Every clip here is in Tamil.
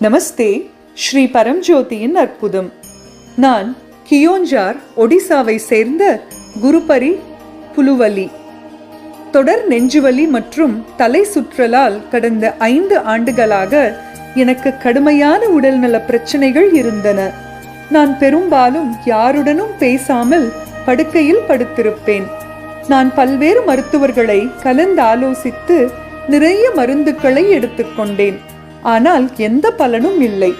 நமஸ்தே ஸ்ரீ பரம்ஜோதியின் அற்புதம். நான் கியோஞ்சார் ஒடிசாவை சேர்ந்த குருபரி புலுவலி. தொடர் நெஞ்சுவலி மற்றும் தலை சுற்றலால் கடந்த ஐந்து ஆண்டுகளாக எனக்கு கடுமையான உடல்நல பிரச்சனைகள் இருந்தன. நான் பெரும்பாலும் யாருடனும் பேசாமல் படுக்கையில் படுத்திருப்பேன். நான் பல்வேறு மருத்துவர்களை கலந்தாலோசித்து நிறைய மருந்துகளை எடுத்துக்கொண்டேன். ஆனால் எந்த பலனும் இல்லை.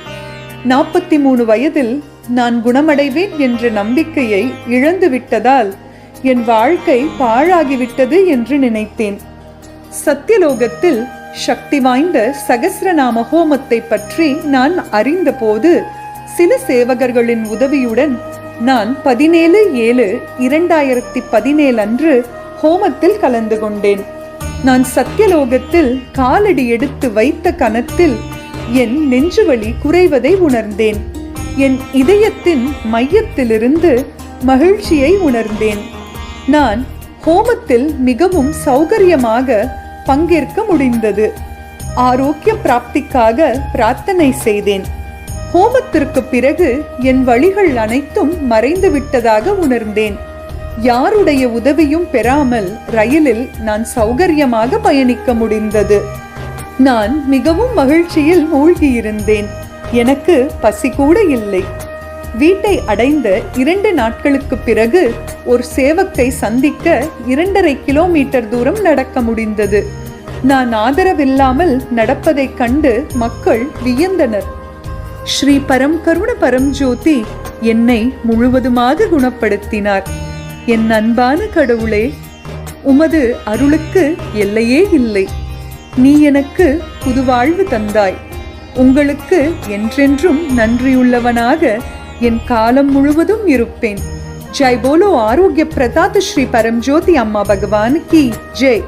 நாற்பத்தி மூணு வயதில் நான் குணமடைவேன் என்ற நம்பிக்கையை இழந்து விட்டதால் என் வாழ்க்கை பாழாகிவிட்டது என்று நினைத்தேன். சத்தியலோகத்தில் சக்தி வாய்ந்த சகசிரநாம ஹோமத்தை பற்றி நான் அறிந்தபோது சில சேவகர்களின் உதவியுடன் நான் பதினேழு ஏழு இரண்டாயிரத்தி பதினேழு அன்று ஹோமத்தில் கலந்து கொண்டேன். நான் சத்தியலோகத்தில் காலடி எடுத்து வைத்த கணத்தில் என் நெஞ்சுவலி குறைவதை உணர்ந்தேன். என் இதயத்தின் மையத்திலிருந்து மகிழ்ச்சியை உணர்ந்தேன். நான் ஹோமத்தில் மிகவும் சௌகரியமாக பங்கேற்க முடிந்தது. ஆரோக்கிய பிராப்திக்காக பிரார்த்தனை செய்தேன். ஹோமத்திற்கு பிறகு என் வழிகள் அனைத்தும் மறைந்து விட்டதாக உணர்ந்தேன். யாருடைய உதவியும் பெறாமல் ரயிலில் நான் சௌகரியமாக பயணிக்க முடிந்தது. நான் மிகவும் மகிழ்ச்சியில் மூழ்கியிருந்தேன். எனக்கு பசி கூட இல்லை. வீட்டை அடைந்த இரண்டு நாட்களுக்கு பிறகு ஒரு சேவக்கை சந்திக்க இரண்டரை கிலோமீட்டர் தூரம் நடக்க முடிந்தது. நான் ஆதரவில்லாமல் நடப்பதைக் கண்டு மக்கள் வியந்தனர். ஸ்ரீ பரம் கருண பரம் ஜோதி என்னை முழுவதுமாக குணப்படுத்தினார். என் அன்பான கடவுளே உமது அருளுக்கு எல்லையே இல்லை. நீ எனக்கு புது வாழ்வு தந்தாய். உங்களுக்கு என்றென்றும் நன்றியுள்ளவனாக என் காலம் முழுவதும் இருப்பேன். ஜெய் போலோ ஆரோக்கிய பிரதாத் ஸ்ரீ பரம்ஜோதி அம்மா பகவான் கி ஜெய்.